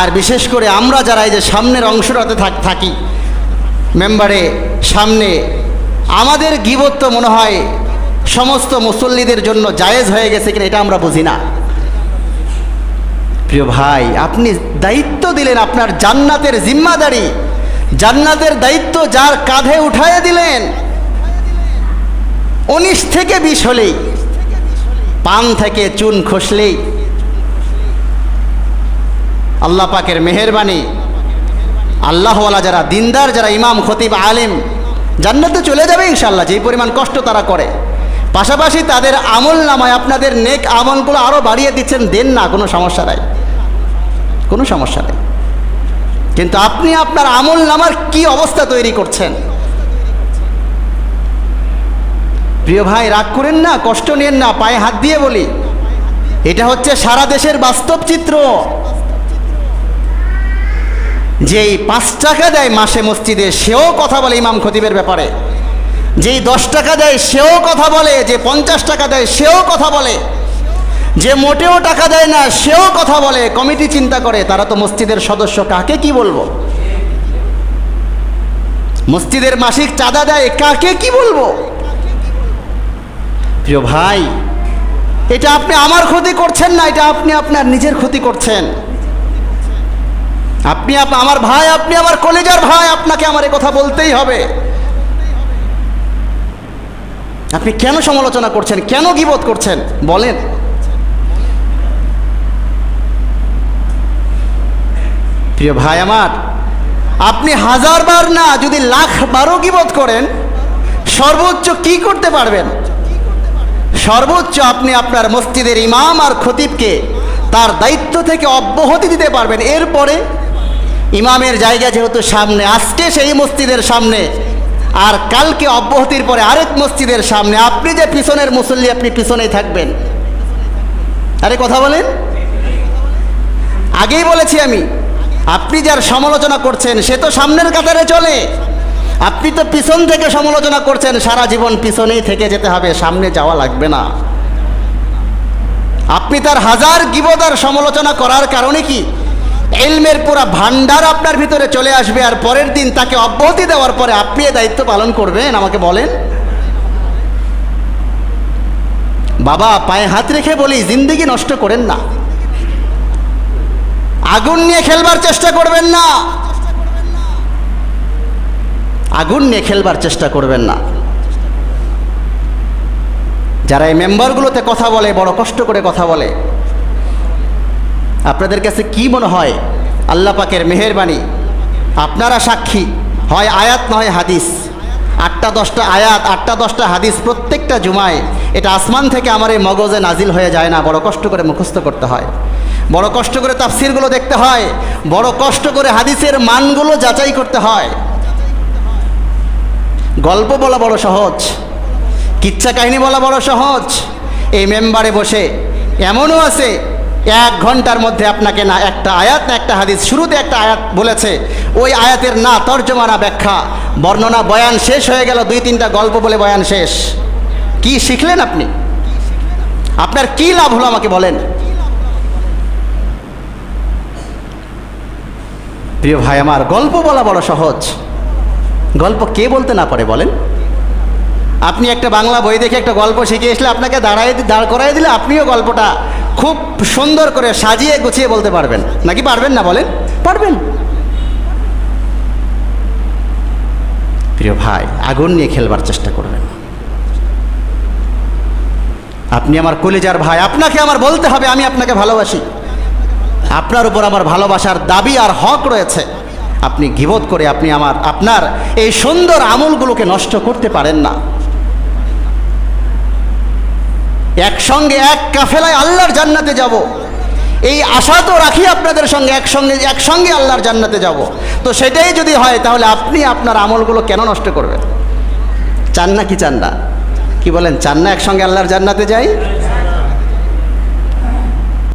আর বিশেষ করে আমরা যারা এই যে সামনের অংশটাতে থাক থাকি, মেম্বারে, সামনে, আমাদের গিবত তো মনে হয় সমস্ত মুসল্লিদের জন্য জায়েজ হয়ে গেছে কিনা এটা আমরা বুঝি না। প্রিয় ভাই, আপনি দায়িত্ব দিলেন আপনার জান্নাতের জিম্মাদারি, জান্নাতের দায়িত্ব যার কাঁধে উঠায় দিলেন। উনিশ থেকে বিশ হলেই, পান থেকে চুন খসলেই আল্লাহ পাকের মেহেরবানি। আল্লাহওয়ালা যারা দিনদার, যারা ইমাম, খতিব, আলেম, জান্নাতে চলে যাবে ইনশাল্লাহ যেই পরিমাণ কষ্ট তারা করে। পাশাপাশি তাদের আমল নামায় আপনাদের নেক আমলগুলো আরও বাড়িয়ে দিচ্ছেন, দেন না, কোনো সমস্যা নাই। কোনো সমস্যা নেই। কিন্তু আপনি আপনার আমল নামার কি অবস্থা তৈরি করছেন? প্রিয় ভাই, রাগ করেন না, কষ্ট নেন না, পায়ে হাত দিয়ে বলি। এটা হচ্ছে সারা দেশের বাস্তব চিত্র। যেই পাঁচ টাকা দেয় মাসে মসজিদে, সেও কথা বলে ইমাম খতিবের ব্যাপারে। যেই দশ টাকা দেয়, সেও কথা বলে। যে পঞ্চাশ টাকা দেয়, সেও কথা বলে। যে মোটেও টাকা দেয় না, সেও কথা বলে। কমিটি চিন্তা করে, তারা তো মসজিদের সদস্য, কাকে কি বলব? মসজিদের মাসিক চাঁদা দেয়, কাকে কি বলব? প্রিয় ভাই, এটা আপনি আমার ক্ষতি করছেন না, এটা আপনি আপনার নিজের ক্ষতি করছেন। আপনি আমার ভাই, আপনি আমার কলেজার ভাই, আপনাকে আমার কথা বলতেই হবে। আপনি কেন সমালোচনা করছেন? কেন গিবোধ করছেন? বলেন। প্রিয় ভাই আমার, আপনি হাজার বার না, যদি লাখ বারও গিবোধ করেন, সর্বোচ্চ কি করতে পারবেন? সর্বোচ্চ আপনি আপনার মসজিদের ইমাম আর খতিবকে তার দায়িত্ব থেকে অব্যাহতি দিতে পারবেন। এরপরে ইমামের জায়গা যেহেতু সামনে, আজকে সেই মসজিদের সামনে, আর কালকে অব্যাহতির পরে আরেক মসজিদের সামনে, আপনি যে পিছনের মুসল্লি, আপনি পিছনেই থাকবেন। আরে কথা বলেন। আগেই বলেছি আমি, আপনি যার সমালোচনা করছেন, সে তো সামনের কাতারে চলে। আপনি তো পিছন থেকে সমালোচনা করছেন, সারা জীবন পিছনেই থেকে যেতে হবে, সামনে যাওয়া লাগবে না। আপনি তার হাজার গিবদার সমালোচনা করার কারণে কি? এলমের পুরা ভান্ডার আপনার ভিতরে চলে আসবে আর পরের দিন তাকে অব্যাহতি দেওয়ার পরে আপনি এ দায়িত্ব পালন করবেন, আমাকে বলেন। বাবা, পায়ে হাত রেখে বলি, জিন্দিগি নষ্ট করেন না। আগুন নিয়ে খেলবার চেষ্টা করবেন না। আগুন নিয়ে খেলবার চেষ্টা করবেন না। যারা এই মেম্বারগুলোতে কথা বলে, বড় কষ্ট করে কথা বলে আপনাদের কাছে কি মনে হয়? আল্লাহ পাকের মেহেরবানি। আপনারা সাক্ষী। হয় আয়াত নয় হাদিস? আটটা দশটা আয়াত, আটটা দশটা হাদিস প্রত্যেকটা জুমায় এটা আসমান থেকে আমার এই মগজে নাজিল হয়ে যায় না। বড় কষ্ট করে মুখস্থ করতে হয়। বড় কষ্ট করে তাফসিরগুলো দেখতে হয়। বড় কষ্ট করে হাদিসের মানগুলো যাচাই করতে হয়। গল্প বলা বড় সহজ। কিচ্ছা কাহিনী বলা বড় সহজ। এই মেম্বারে বসে এমনও আছে এক ঘণ্টার মধ্যে আপনাকে না একটা আয়াত, না একটা হাদিস, শুরুতে একটা আয়াত বলেছে। ওই আয়াতের না তর্জমা না ব্যাখ্যা, বর্ণনা বয়ান শেষ হয়ে গেল, দুই তিনটা গল্প বলে বয়ান শেষ। কি শিখলেন আপনি? আপনার কি লাভ হলো আমাকে বলেন? প্রিয় ভাই, আমার গল্প বলা বড় সহজ। গল্প কে বলতে না পারে বলেন? আপনি একটা বাংলা বই দেখে একটা গল্প শিখে আসলে আপনাকে দাঁড়ায়, দাঁড় করাই দিলে আপনিও গল্পটা খুব সুন্দর করে সাজিয়ে গুছিয়ে বলতে পারবেন। নাকি পারবেন না বলেন? পারবেন। প্রিয় ভাই, আগুন নিয়ে খেলবার চেষ্টা করবেন। আপনি আমার কলেজার ভাই, আপনাকে আমার বলতে হবে, আমি আপনাকে ভালোবাসি। আপনার উপর আমার ভালোবাসার দাবি আর হক রয়েছে। আপনি গিবোধ করে আপনি আমার, আপনার এই সুন্দর আমলগুলোকে নষ্ট করতে পারেন না। একসঙ্গে এক কাফেলায় আল্লাহর জান্নাতে যাব। এই আশা তো রাখি আপনাদের সঙ্গে, একসঙ্গে একসঙ্গে আল্লাহর জান্নাতে যাব। তো সেটাই যদি হয়, তাহলে আপনি আপনার আমলগুলো কেন নষ্ট করবেন? চান না কি চান না? কি বলেন, চান না একসঙ্গে আল্লাহর জান্নাতে যাই?